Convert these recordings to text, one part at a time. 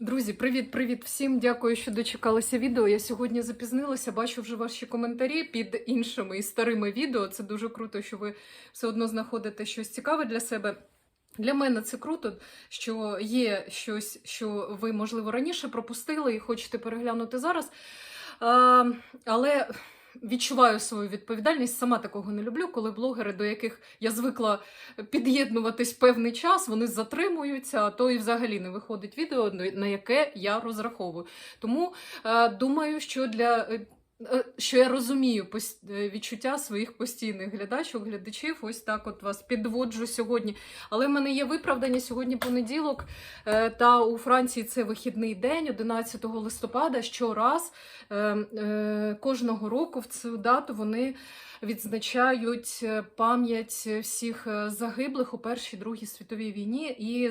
Друзі, привіт-привіт всім! Дякую, що дочекалися відео. Я сьогодні запізнилася, бачу вже ваші коментарі під іншими і старими відео. Це дуже круто, що ви все одно знаходите щось цікаве для себе. Для мене це круто, що є щось, що ви, можливо, раніше пропустили і хочете переглянути зараз. А, але відчуваю свою відповідальність, сама такого не люблю, коли блогери, до яких я звикла під'єднуватись певний час, вони затримуються, а то і взагалі не виходить відео, на яке я розраховую. Тому е, думаю, що для. Е, Що я розумію е, відчуття своїх постійних глядачок, глядачів, ось так от вас підводжу сьогодні. Але в мене є виправдання сьогодні понеділок, е, та у Франції це вихідний день, 11 листопада. Щораз кожного року в цю дату вони відзначають пам'ять всіх загиблих у Першій Другій світовій війні. І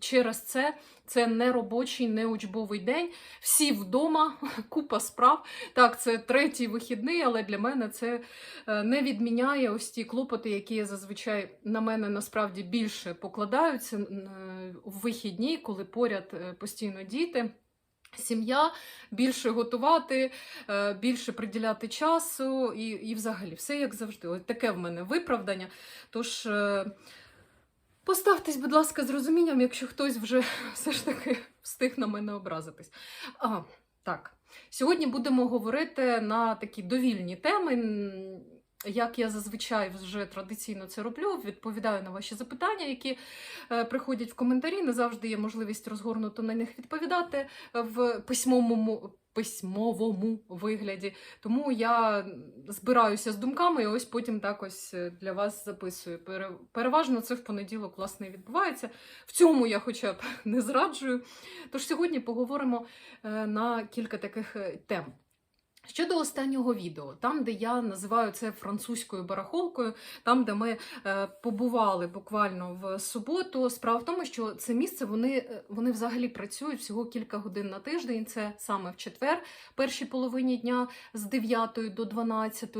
через це це не робочий, не учбовий день. Всі вдома, купа справ. Так, це третій вихідний, але для мене це е, не відміняє ось ті клопоти, які я зазвичай на мене насправді більше покладаються е, в вихідні, коли поряд е, постійно діти. Сім'я більше готувати, більше приділяти часу і, і взагалі все як завжди. Ось таке в мене виправдання. Тож поставтесь, будь ласка, з розумінням, якщо хтось вже все ж таки встиг на мене образитись. А, так. Сьогодні будемо говорити на такі довільні теми. Як я зазвичай вже традиційно це роблю, відповідаю на ваші запитання, які е, приходять в коментарі. Не завжди є можливість розгорнуто на них відповідати в письмовому, письмовому вигляді. Тому я збираюся з думками і ось потім так ось е, для вас записую. Переважно це в понеділок власне відбувається. В цьому я хоча б не зраджую. Тож сьогодні поговоримо е, на кілька таких тем. Щодо останнього відео, там, де я називаю це французькою барахолкою, там, де ми е, побували буквально в суботу. Справа в тому, що це місце вони, е, вони взагалі працюють всього кілька годин на тиждень. Це саме в четвер, першій половині дня з 9 до 12,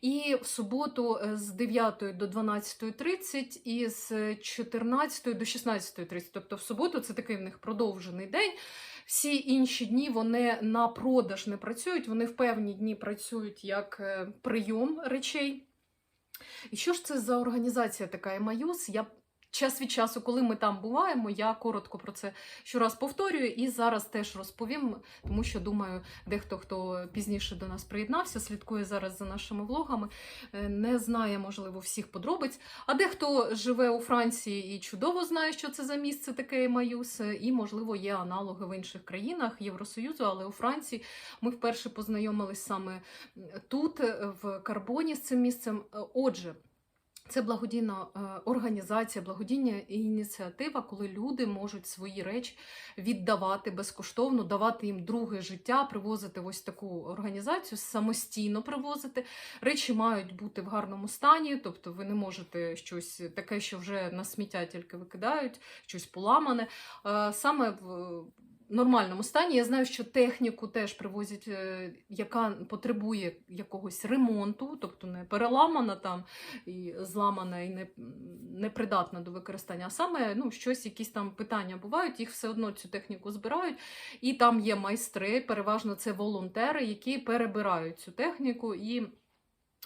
і в суботу е, з 9 до 12.30 і з 14 до 16.30. Тобто в суботу це такий в них продовжений день. Всі інші дні вони на продаж не працюють, вони в певні дні працюють як е, прийом речей. І що ж це за організація така Емаюс? Я час від часу, коли ми там буваємо, я коротко про це щораз повторюю і зараз теж розповім, тому що думаю, дехто хто пізніше до нас приєднався, слідкує зараз за нашими влогами, е, не знає, можливо, всіх подробиць. А дехто живе у Франції і чудово знає, що це за місце таке Емаюс, і, можливо, є аналоги в інших країнах Євросоюзу, але у Франції ми вперше познайомились саме тут, в Карбоні з цим місцем. Е, Отже, це благодійна е, організація, благодійна ініціатива, коли люди можуть свої речі віддавати безкоштовно, давати їм друге життя, привозити ось таку організацію, самостійно привозити. Речі мають бути в гарному стані, тобто ви не можете щось таке, що вже на сміття тільки викидають, щось поламане. Е, Саме в нормальному стані. Я знаю, що техніку теж привозять, е, яка потребує якогось ремонту, тобто не переламана там і зламана і не, непридатна до використання, а саме ну, щось, якісь там питання бувають, їх все одно цю техніку збирають. І там є майстри, переважно це волонтери, які перебирають цю техніку і.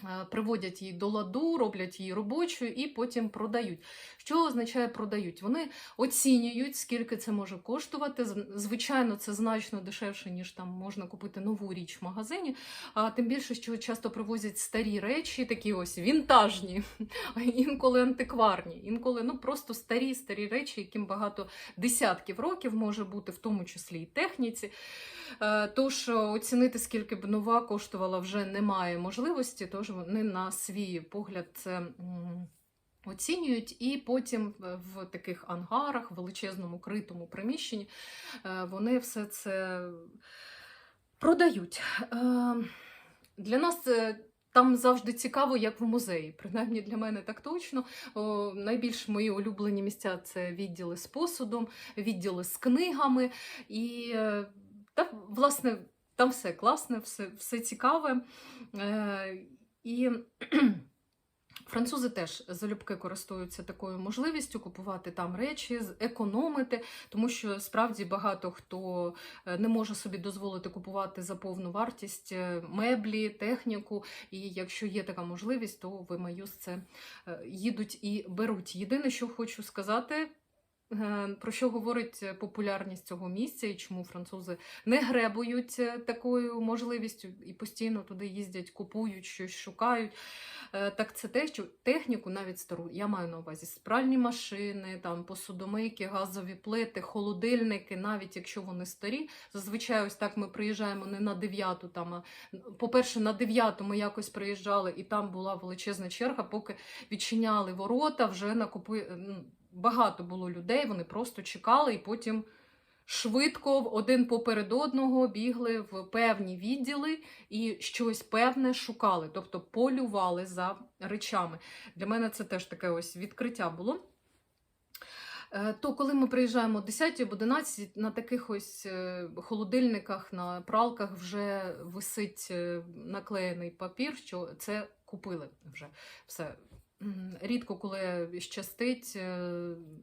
Е, Приводять її до ладу, роблять її робочою і потім продають. Що означає продають? Вони оцінюють, скільки це може коштувати. Звичайно, це значно дешевше, ніж там можна купити нову річ в магазині. А тим більше, що часто привозять старі речі, такі ось вінтажні, інколи антикварні, інколи ну просто старі старі речі, яким багато десятків років може бути, в тому числі і техніці. Е, Тож оцінити, скільки б нова коштувала, вже немає можливості, тож вони на свій погляд це. Оцінюють, і потім в- в таких ангарах, величезному критому приміщенні, е, вони все це продають. Е, Для нас там завжди цікаво, як в музеї. Принаймні для мене так точно. О, найбільш мої улюблені місця це відділи з посудом, відділи з книгами. І е, та, власне, там все класне, все, все цікаве. Е, І Французи теж залюбки користуються такою можливістю купувати там речі, економити, тому що справді багато хто е, не може собі дозволити купувати за повну вартість е, меблі, техніку. І якщо є така можливість, то в Емаюс це е, їдуть і беруть. Єдине, що хочу сказати. Е, Про що говорить е, популярність цього місця і чому французи не гребують е, такою можливістю і постійно туди їздять, купують щось, шукають. Так це те, що техніку, навіть стару, я маю на увазі спральні машини, там посудомийки, газові плити, холодильники, навіть якщо вони старі. Зазвичай, ось так ми приїжджаємо не на дев'яту. Там, а, по-перше, на дев'яту ми якось приїжджали, і там була величезна черга, поки відчиняли ворота, вже накупи... ну, багато було людей, вони просто чекали і потім. Швидко один поперед одного бігли в певні відділи і щось певне шукали, тобто полювали за речами. Для мене це теж таке ось відкриття було. Е, То коли ми приїжджаємо о 10 або 11, на таких ось е, холодильниках, на пралках вже висить е, наклеєний папір, що це купили вже все. Рідко коли щастить е,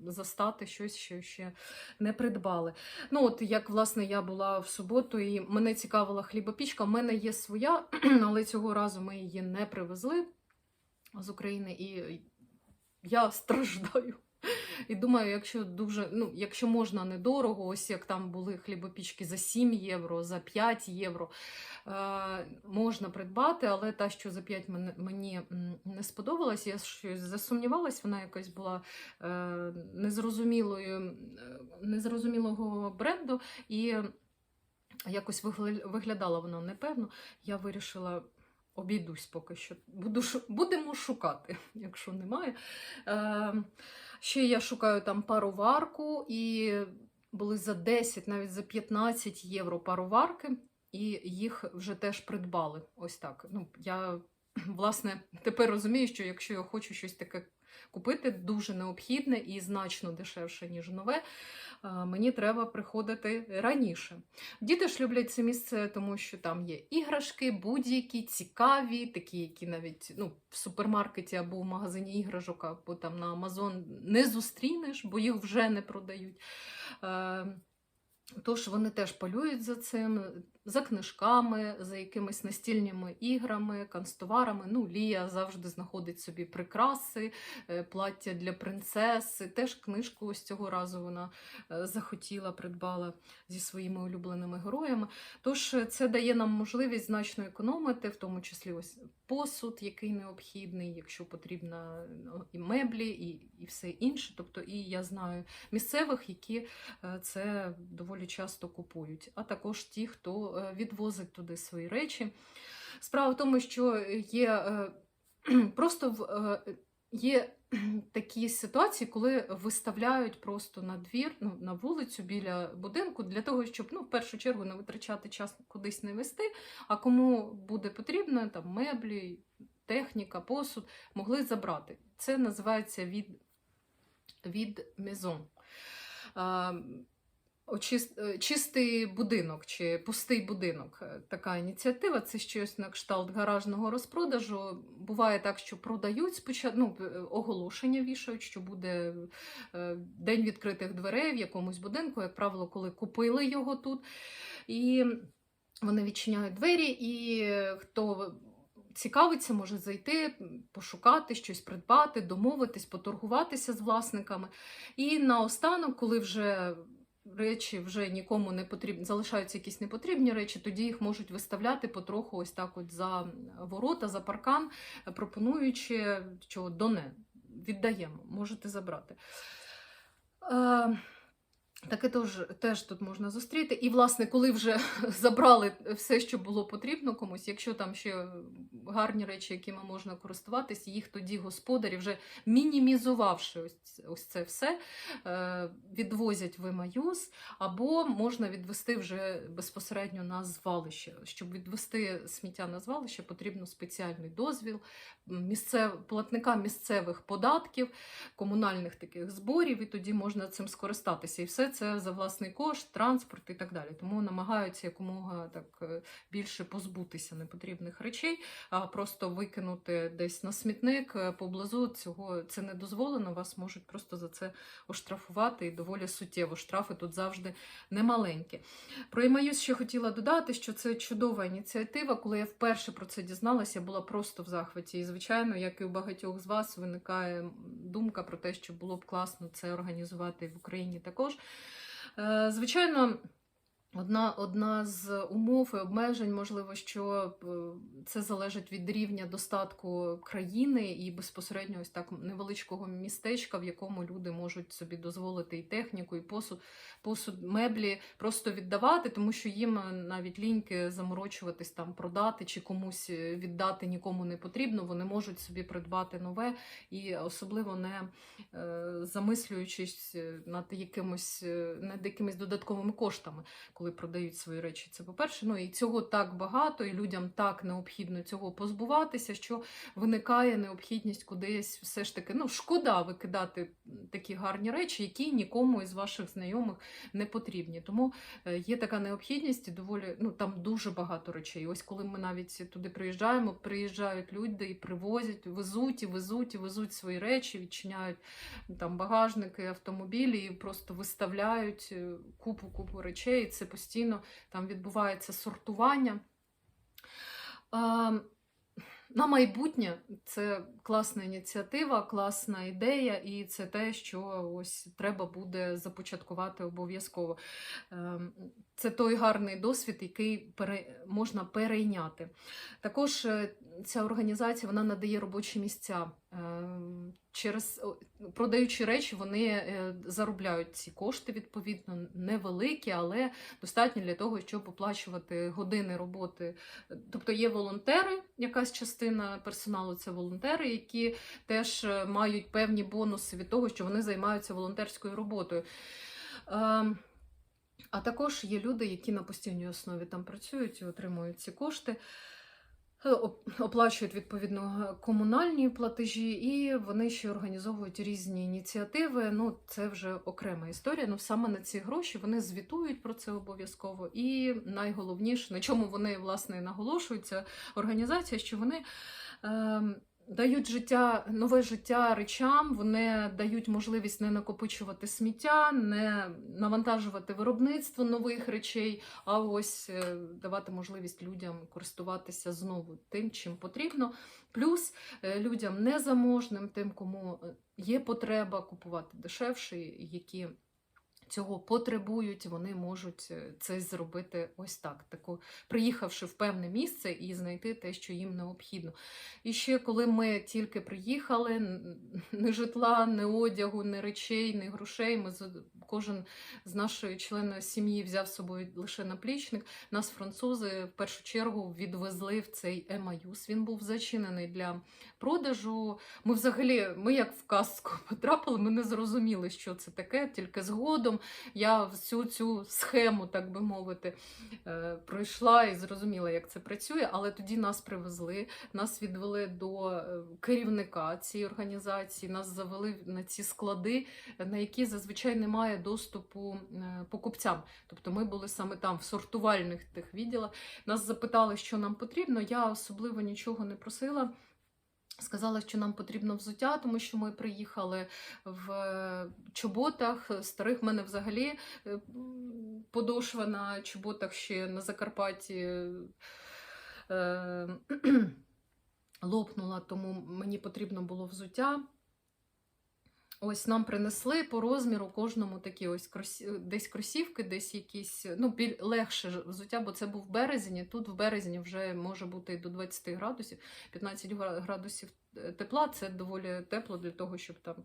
застати щось, що ще не придбали. Ну, от як власне я була в суботу, і мене цікавила хлібопічка. У мене є своя, але цього разу ми її не привезли з України, і я страждаю. І думаю, якщо дуже, ну, якщо можна недорого, ось як там були хлібопічки за 7 євро, за 5 євро, е, можна придбати, але та, що за 5 мені, не сподобалась, я щось засумнівалась, вона якась була е, незрозумілою, е, незрозумілого бренду, і якось виглядала вона непевно. Я вирішила. Обійдусь поки що. Буду, будемо шукати, якщо немає. Е, ще я шукаю там пароварку, і були за 10, навіть за 15 євро пароварки, і їх вже теж придбали. Ось так. Ну, я власне тепер розумію, що якщо я хочу щось таке купити, дуже необхідне і значно дешевше, ніж нове, е, мені треба приходити раніше. Діти ж люблять це місце, тому що там є іграшки, будь-які цікаві, такі, які навіть ну, в супермаркеті або в магазині іграшок, або там на Амазон не зустрінеш, бо їх вже не продають. Е, Тож вони теж полюють за цим, за книжками, за якимись настільними іграми, канцтоварами. Ну, Лія завжди знаходить собі прикраси, е, плаття для принцеси. Теж книжку ось цього разу вона е, захотіла, придбала зі своїми улюбленими героями. Тож е, це дає нам можливість значно економити, в тому числі ось посуд, який необхідний, якщо потрібно ну, і меблі, і, і все інше. Тобто, і я знаю місцевих, які це доволі часто купують, а також ті, хто е, відвозить туди свої речі. Справа в тому, що є е, просто в. е, Є такі ситуації, коли виставляють просто на двір, ну, на вулицю біля будинку для того, щоб ну, в першу чергу не витрачати час кудись не вести, а кому буде потрібно, там меблі, техніка, посуд, могли забрати. Це називається від, від мезон. Е, Чистий будинок чи пустий будинок. Е, Така ініціатива. Це щось на кшталт гаражного розпродажу. Буває так, що продають спочатку ну, е, оголошення вішають, що буде день відкритих дверей в якомусь будинку, як правило, коли купили його тут. І вони відчиняють двері, і хто цікавиться, може зайти, пошукати, щось придбати, домовитись, поторгуватися з власниками. І наостанок, коли вже речі вже нікому не потрібні, залишаються якісь непотрібні речі, тоді їх можуть виставляти потроху ось так от за ворота, за паркан, пропонуючи, чого доне, віддаємо, можете забрати. Е, Таке теж, теж тут можна зустріти. І, власне, коли вже забрали все, що було потрібно комусь, якщо там ще гарні речі, якими можна користуватись, їх тоді господарі, вже мінімізувавши ось, ось це все, е, відвозять в Емаюз, або можна відвести вже безпосередньо на звалище. Щоб відвести сміття на звалище, потрібно спеціальний дозвіл місцев, платника місцевих податків, комунальних таких зборів, і тоді можна цим скористатися. І все це за власний кошт, транспорт і так далі. Тому намагаються якомога так е, більше позбутися непотрібних речей, а просто викинути десь на смітник е, поблизу цього це не дозволено. Вас можуть просто за це оштрафувати і доволі суттєво. Штрафи тут завжди немаленькі. Про Імаюс ще хотіла додати, що це чудова ініціатива. Коли я вперше про це дізналася, я була просто в захваті. І, звичайно, як і у багатьох з вас, виникає думка про те, що було б класно це організувати в Україні також. Е, Звичайно. Одна, одна з умов і обмежень, можливо, що е, це залежить від рівня достатку країни і безпосередньо ось так невеличкого містечка, в якому люди можуть собі дозволити і техніку, і посуд, посуд, меблі просто віддавати, тому що їм е, навіть ліньки заморочуватись там, продати чи комусь е, віддати нікому не потрібно. Вони можуть собі придбати нове і особливо не замислюючись над якимось над якимись додатковими коштами коли продають свої речі. Це по-перше, ну і цього так багато, і людям так необхідно цього позбуватися, що виникає необхідність кудись все ж таки. Ну, шкода викидати такі гарні речі, які нікому із ваших знайомих не потрібні. Тому е, є така необхідність і доволі ну там дуже багато речей. Ось коли ми навіть туди приїжджаємо, приїжджають люди і привозять, везуть і везуть і везуть свої речі, відчиняють там багажники, автомобілі і просто виставляють е, купу купу речей. Це постійно там відбувається сортування. На майбутнє це класна ініціатива, класна ідея, і це те, що ось треба буде започаткувати обов'язково. Ем, Це той гарний досвід, який можна перейняти. Також е, ця організація вона надає робочі місця. Ем, Через продаючи речі, вони е, заробляють ці кошти відповідно невеликі, але достатні для того, щоб оплачувати години роботи. Тобто є волонтери, якась частина персоналу це волонтери, які теж е, мають певні бонуси від того, що вони займаються волонтерською роботою. А також є люди, які на постійній основі там працюють і отримують ці кошти. Е, Оплачують відповідно комунальні платежі, і вони ще організовують різні ініціативи. Ну, це вже окрема історія. Ну, саме на ці гроші вони звітують про це обов'язково. І найголовніше, на чому вони власне і наголошують, ця організація, що вони. Ем, Дають життя, нове життя речам, вони дають можливість не накопичувати сміття, не навантажувати виробництво нових речей, а ось е, давати можливість людям користуватися знову тим, чим потрібно. Плюс е, людям незаможним, тим, кому е, є потреба купувати дешевше, які цього потребують, вони можуть е, це зробити ось так, таку, приїхавши в певне місце і знайти те, що їм необхідно. І ще коли ми тільки приїхали, н- ні житла, ні одягу, ні речей, ні грошей. Ми кожен з нашої члени сім'ї взяв з собою лише наплічник. Нас французи в першу чергу відвезли в цей Емаюс. Він був зачинений для продажу. Ми взагалі, ми як в казку потрапили, ми не зрозуміли, що це таке. Тільки згодом я всю цю схему, так би мовити, е, пройшла і зрозуміла, як це працює. Але тоді нас привезли, нас відвели до е, керівника цієї організації, нас завели на ці склади, на які зазвичай немає доступу е, покупцям. Тобто ми були саме там, в сортувальних тих відділах. Нас запитали, що нам потрібно. Я особливо нічого не просила. Сказала, що нам потрібно взуття, тому що ми приїхали в чоботах старих. В мене взагалі е, подошва на чоботах ще на Закарпатті е, лопнула, тому мені потрібно було взуття. Ось нам принесли по розміру кожному такі ось кросі... десь кросівки, десь якісь ну, біль... легше взуття, бо це був березень. і Тут в березні вже може бути і до 20 градусів, 15 градусів е, тепла. Це доволі тепло для того, щоб там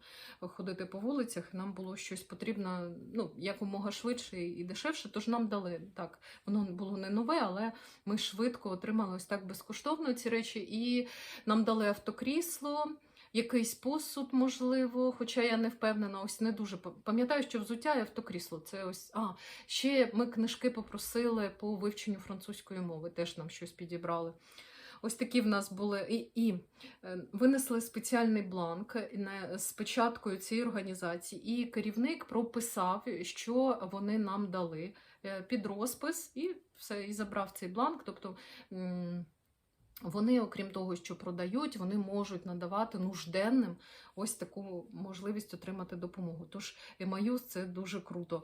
ходити по вулицях. Нам було щось потрібно ну, якомога швидше і дешевше. Тож нам дали так. Воно було не нове, але ми швидко отримали ось так безкоштовно ці речі. І нам дали автокрісло якийсь посуд, можливо, хоча я не впевнена, ось не дуже пам'ятаю, що взуття і автокрісло. Це ось. А, ще ми книжки попросили по вивченню французької мови, теж нам щось підібрали. Ось такі в нас були і, і е, винесли спеціальний бланк з печаткою цієї організації, і керівник прописав, що вони нам дали е, під розпис, і все, і забрав цей бланк. Тобто вони, окрім того, що продають, вони можуть надавати нужденним ось таку можливість отримати допомогу. Тож Емаюс це дуже круто.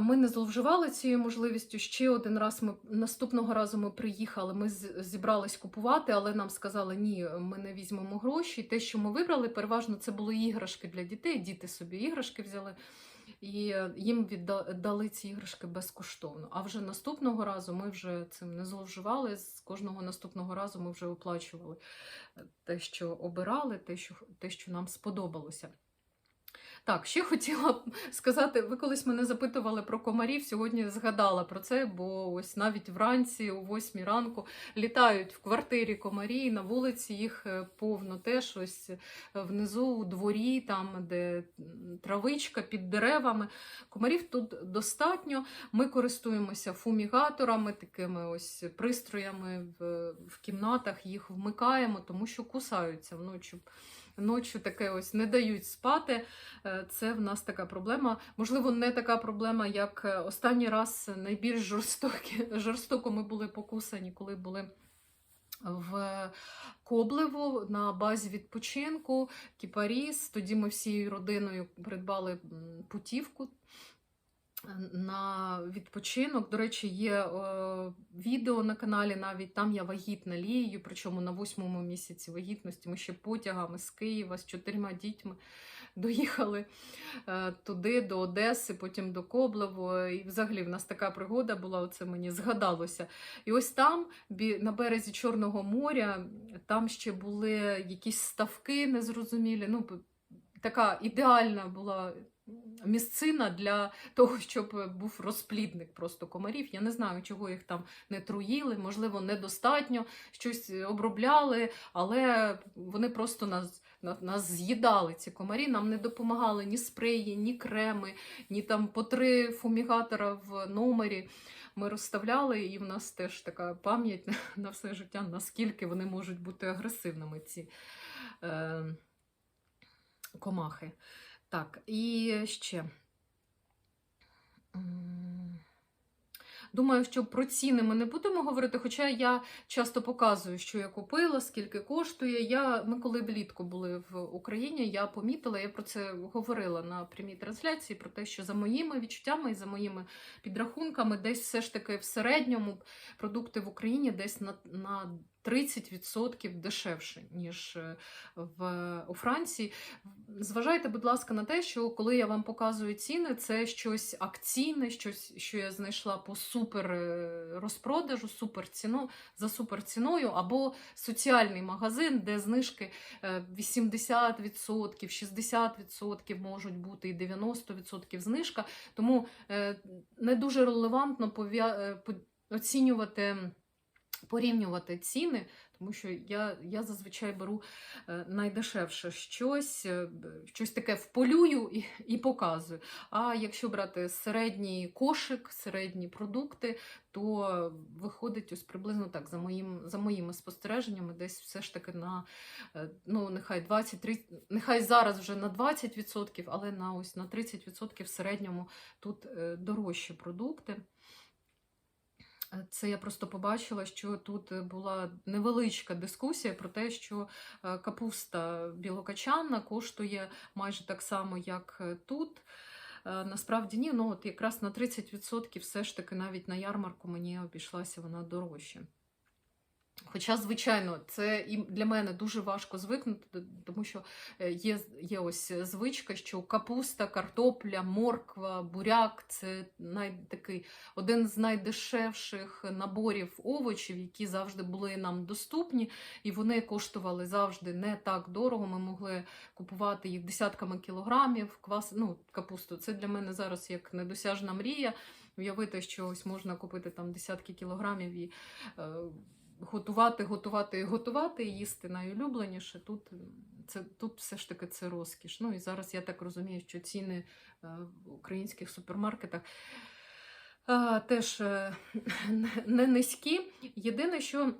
Ми не зловживали цією можливістю. Ще один раз ми наступного разу ми приїхали. Ми зібрались купувати, але нам сказали, ні, ми не візьмемо гроші. Те, що ми вибрали, переважно це були іграшки для дітей. Діти собі іграшки взяли. І е, їм віддали ці іграшки безкоштовно. А вже наступного разу ми вже цим не зловживали. З кожного наступного разу ми вже оплачували е, те, що обирали, те, що, те, що нам сподобалося. Так, ще хотіла сказати, ви колись мене запитували про комарів. Сьогодні згадала про це, бо ось навіть вранці, о 8 ранку, літають в квартирі комарі, на вулиці їх е, повно теж ось е, внизу у дворі, там, де травичка під деревами. Комарів тут достатньо. Ми користуємося фумігаторами, такими ось пристроями в, в кімнатах, їх вмикаємо, тому що кусаються вночі. Ночі таке ось не дають спати. Е, Це в нас така проблема. Можливо, не така проблема, як е, останній раз найбільш жорстокі, жорстоко ми були покусані, коли були в Коблево на базі відпочинку Кіпаріс. Тоді ми всією родиною придбали путівку. На відпочинок, до речі, є е, відео на каналі, навіть там я вагітна лією, причому на восьмому місяці вагітності. Ми ще потягами з Києва з чотирма дітьми доїхали е, туди, до Одеси, потім до Коблево. І взагалі в нас така пригода була, оце мені згадалося. І ось там, бі- на березі Чорного моря, там ще були якісь ставки незрозумілі. Ну, така ідеальна була місцина для того, щоб був розплідник просто комарів. Я не знаю, чого їх там не труїли, можливо, недостатньо щось обробляли, але вони просто нас, нас з'їдали, ці комарі. Нам не допомагали ні спреї, ні креми, ні там по три фумігатора в номері. Ми розставляли, і в нас теж така пам'ять на, на все життя, наскільки вони можуть бути агресивними, ці е, комахи. Так, і ще. Думаю, що про ціни ми не будемо говорити, хоча я часто показую, що я купила, скільки коштує. Я, ми коли влітку були в Україні, я помітила, я про це говорила на прямій трансляції, про те, що за моїми відчуттями і за моїми підрахунками, десь все ж таки в середньому продукти в Україні десь на, на 30% дешевше, ніж е, в, у Франції. Зважайте, будь ласка, на те, що коли я вам показую ціни, це щось акційне, щось, що я знайшла по супер е, розпродажу, супер ціну, за супер ціною, або соціальний магазин, де знижки е, 80%, 60% можуть бути і 90% знижка. Тому е, не дуже релевантно е, оцінювати. Порівнювати ціни, тому що я, я зазвичай беру е, найдешевше щось, е, щось таке вполюю і, і показую. А якщо брати середній кошик, середні продукти, то виходить ось приблизно так, за, моїм, за моїми спостереженнями, десь все ж таки на е, ну, нехай 20, нехай зараз вже на 20%, але на ось на 30% в середньому тут дорожчі продукти. Це я просто побачила, що тут е, була невеличка дискусія про те, що е, капуста білокачанна коштує майже так само, як е, тут. Насправді ні, ну от якраз на 30% все ж таки навіть на ярмарку мені обійшлася вона дорожче. Хоча, звичайно, це і для мене дуже важко звикнути, тому що е, є, є ось звичка, що капуста, картопля, морква, буряк це най, такий, один з найдешевших наборів овочів, які завжди були нам доступні, і вони коштували завжди не так дорого. Ми могли купувати їх десятками кілограмів. Квас, ну, капусту. Це для мене зараз як недосяжна мрія. Уявити, що ось можна купити там десятки кілограмів і е, готувати, готувати готувати, і їсти найулюбленіше. Тут, це, тут все ж таки це розкіш. Ну і зараз я так розумію, що ціни е, в українських супермаркетах. е, Теж е, не низькі. Єдине, що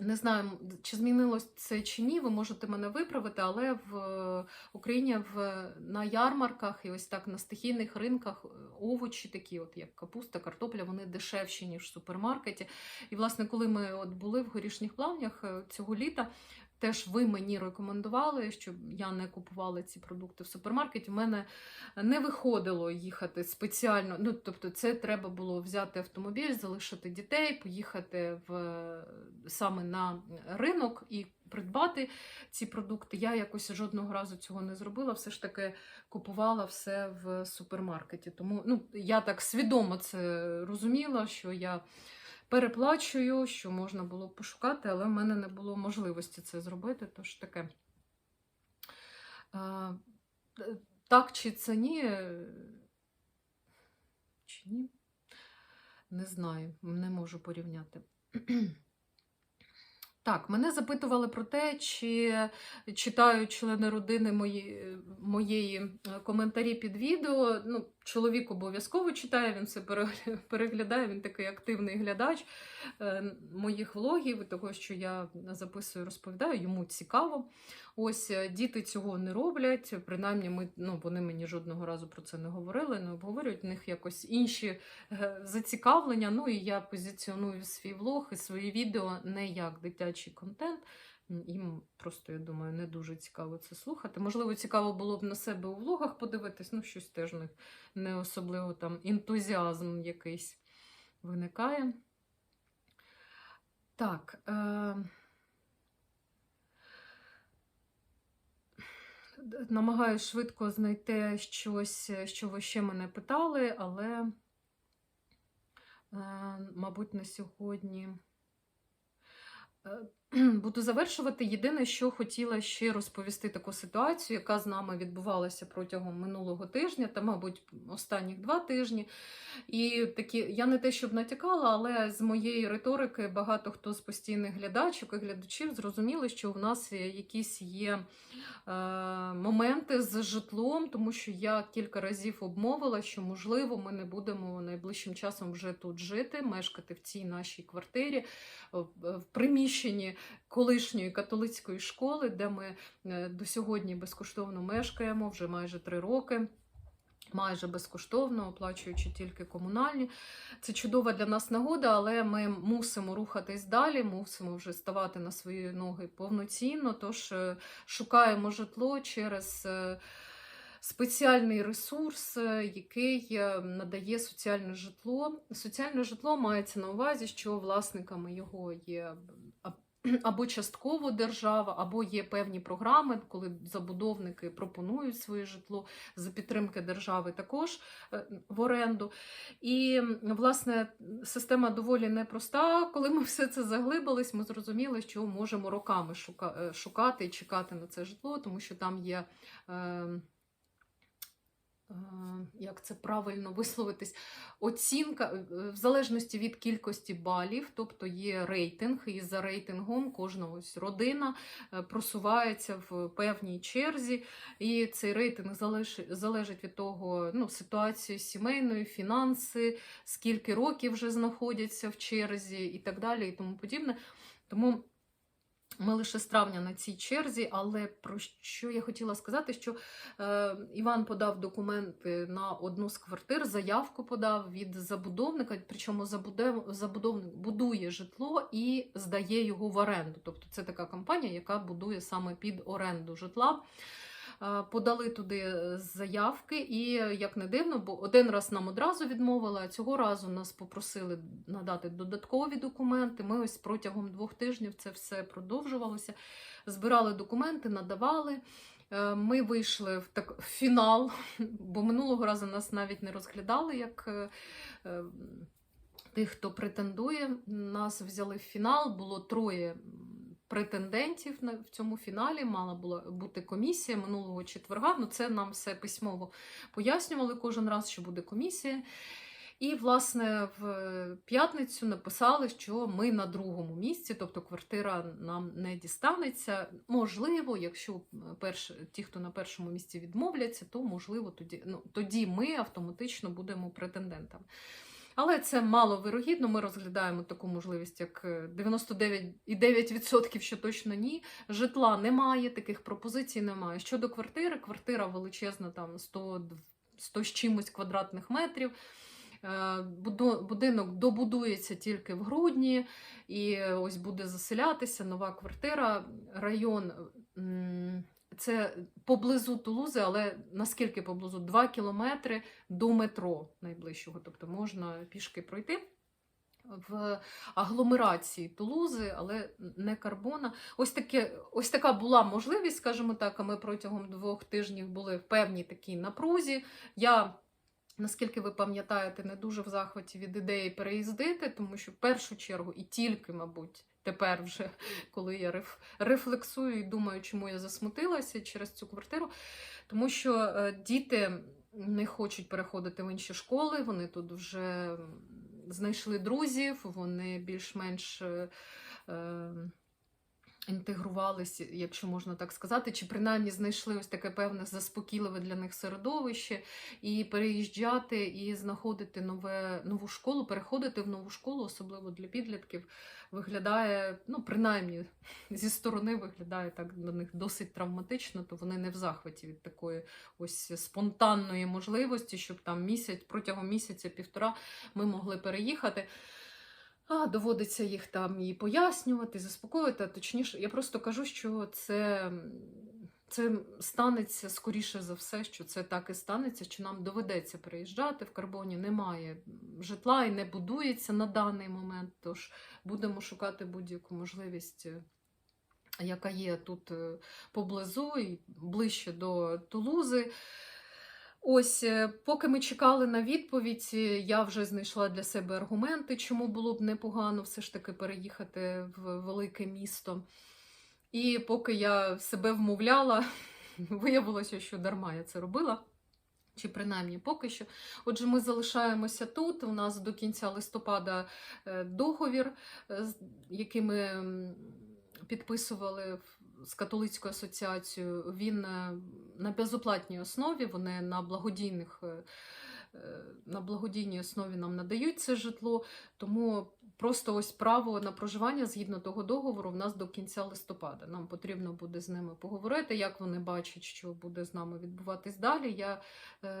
Не знаю, чи змінилось це чи ні, ви можете мене виправити, але в е, Україні в, на ярмарках і ось так на стихійних ринках е, овочі, такі, от як капуста, картопля, вони дешевші, ніж в супермаркеті. І, власне, коли ми от були в горішніх плавнях е, цього літа, теж ви мені рекомендували, щоб я не купувала ці продукти в супермаркеті. У мене не виходило їхати спеціально. Ну, тобто, це треба було взяти автомобіль, залишити дітей, поїхати в саме на ринок і придбати ці продукти. Я якось жодного разу цього не зробила. Все ж таки купувала все в супермаркеті. Тому ну, я так свідомо це розуміла, що я. Переплачую, що можна було пошукати, але в мене не було можливості це зробити. Тож таке. Е, так чи це ні? е, Чи ні? Не знаю, не можу порівняти. Так, мене запитували про те, чи читають члени родини мої, моєї е, коментарі під відео. Ну, чоловік обов'язково читає, він все переглядає, він такий активний глядач е, моїх влогів, того, що я записую, розповідаю, йому цікаво. Ось е, діти цього не роблять. Принаймні, ми, ну, вони мені жодного разу про це не говорили, не обговорюють. У них якось інші е, зацікавлення. Ну і я позиціоную свій влог і свої відео не як дитячий контент. Їм просто, я думаю, не дуже цікаво це слухати. Можливо, цікаво було б на себе у влогах подивитись, ну, щось теж них не особливо там ентузіазм якийсь виникає. Так. Е... Намагаюсь швидко знайти щось, е, що ви ще мене питали, але, е, мабуть, на сьогодні. Буду завершувати. Єдине, що хотіла ще розповісти таку ситуацію, яка з нами відбувалася протягом минулого тижня, та, мабуть, останніх два тижні. І такі, я не те, щоб натякала, але з моєї риторики багато хто з постійних глядачок і глядачів зрозуміли, що в нас якісь є е, моменти з житлом, тому що я кілька разів обмовила, що можливо ми не будемо найближчим часом вже тут жити, мешкати в цій нашій квартирі, в приміщенні колишньої католицької школи, де ми е, до сьогодні безкоштовно мешкаємо вже майже три роки. Майже безкоштовно, оплачуючи тільки комунальні. Це чудова для нас нагода, але ми мусимо рухатись далі, мусимо вже ставати на свої ноги повноцінно. Тож е, шукаємо житло через е, спеціальний ресурс, який надає соціальне житло. Соціальне житло мається на увазі, що власниками його є або частково держава, або є певні програми, коли забудовники пропонують своє житло за підтримки держави також е, в оренду. І, власне, система доволі непроста. Коли ми все це заглибились, ми зрозуміли, що можемо роками е, шукати і чекати на це житло, тому що там є. Е, е, як це правильно висловитись, оцінка е, в залежності від кількості балів, тобто є рейтинг, і за рейтингом кожна ось родина е, просувається в певній черзі, і цей рейтинг залеж- залежить від того, ну, ситуації сімейної, фінанси, скільки років вже знаходяться в черзі і так далі, і тому подібне. Тому ми лише з травня на цій черзі, але про що я хотіла сказати, що е, Іван подав документи на одну з квартир, заявку подав від забудовника, причому забудовник будує житло і здає його в оренду. Тобто це така компанія, яка будує саме під оренду житла. Е, Подали туди заявки, і як не дивно, бо один раз нам одразу відмовили, а цього разу нас попросили надати додаткові документи. Ми ось протягом двох тижнів це все продовжувалося. Збирали документи, надавали. Е, Ми вийшли в так в фінал, бо минулого разу нас навіть не розглядали як е, е, тих, хто претендує. Нас взяли в фінал, було троє претендентів в цьому фіналі. Мала була бути комісія минулого четверга. Ну, це нам все письмово пояснювали кожен раз, що буде комісія. І, власне, в п'ятницю написали, що ми на другому місці, тобто квартира нам не дістанеться. Можливо, якщо перш, ті, хто на першому місці відмовляться, то можливо тоді, ну, тоді ми автоматично будемо претендентами. Але це мало вирогідно. Ми розглядаємо таку можливість, як е, 99,9%, що точно ні. Житла немає, таких пропозицій немає. Щодо квартири, квартира величезна, там 100, 100 з чимось квадратних метрів. Е, Будинок добудується тільки в грудні, і ось буде заселятися нова квартира. Район це поблизу Тулузи, але наскільки поблизу? 2 кілометри до метро найближчого. Тобто можна пішки пройти. В агломерації Тулузи, але не Карбона. Ось, таке, ось така була можливість, скажімо так. А ми протягом двох тижнів були в певній такій напрузі. Я Наскільки ви пам'ятаєте, не дуже в захваті від ідеї переїздити, тому що в першу чергу і тільки, мабуть, тепер вже, коли я реф, рефлексую і думаю, чому я засмутилася через цю квартиру, тому що е, діти не хочуть переходити в інші школи, вони тут вже знайшли друзів, вони більш-менш. е, е, Інтегрувалися, якщо можна так сказати, чи принаймні знайшли ось таке певне заспокійливе для них середовище, і переїжджати і знаходити нове, нову школу, переходити в нову школу, особливо для підлітків, виглядає, ну, принаймні, зі сторони виглядає так для них досить травматично, то вони не в захваті від такої ось спонтанної можливості, щоб там місяць, протягом місяця-півтора ми могли переїхати. А, доводиться їх там і пояснювати, і заспокоювати. Точніше, я просто кажу, що це, це станеться скоріше за все, що це так і станеться, що нам доведеться переїжджати. В карбоні немає житла і не будується на даний момент. Тож будемо шукати будь-яку можливість. е, Яка є тут е, поблизу і ближче до Тулузи. Ось, е, поки ми чекали на відповідь, е, я вже знайшла для себе аргументи, чому було б непогано все ж таки переїхати в велике місто. І поки я себе вмовляла, виявилося, що дарма я це робила. Чи принаймні поки що. Отже, ми залишаємося тут. У нас до кінця листопада е, договір, який ми підписували з католицькою асоціацією. Він е, на безоплатній основі, вони на благодійних. е, е, На благодійній основі нам надають це житло, тому просто ось право на проживання згідно того договору в нас до кінця листопада. Нам потрібно буде з ними поговорити, як вони бачать, що буде з нами відбуватись далі. Я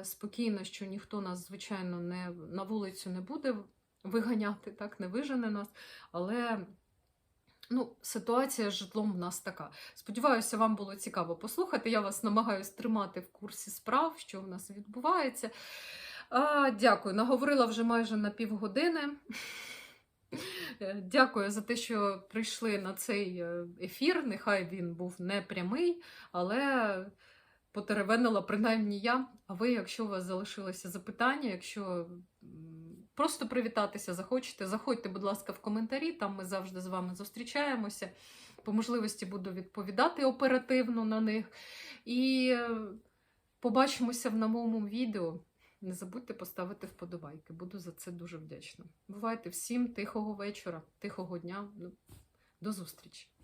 спокійна, що ніхто нас, звичайно, не на вулицю не буде виганяти, так не вижене нас. Але ну, ситуація з житлом в нас така. Сподіваюся, вам було цікаво послухати. Я вас намагаюся тримати в курсі справ, що в нас відбувається. А, дякую, наговорила вже майже на півгодини. Е, Дякую за те, що прийшли на цей е, ефір. Нехай він був не прямий, але потеревенила принаймні я. А ви, якщо у вас залишилося запитання, якщо просто привітатися захочете, заходьте, будь ласка, в коментарі. Там ми завжди з вами зустрічаємося. По можливості буду відповідати оперативно на них. І е, побачимося в новому відео. Не забудьте поставити вподобайки. Буду за це дуже вдячна. Бувайте всім тихого вечора, тихого дня. Ну, До зустрічі!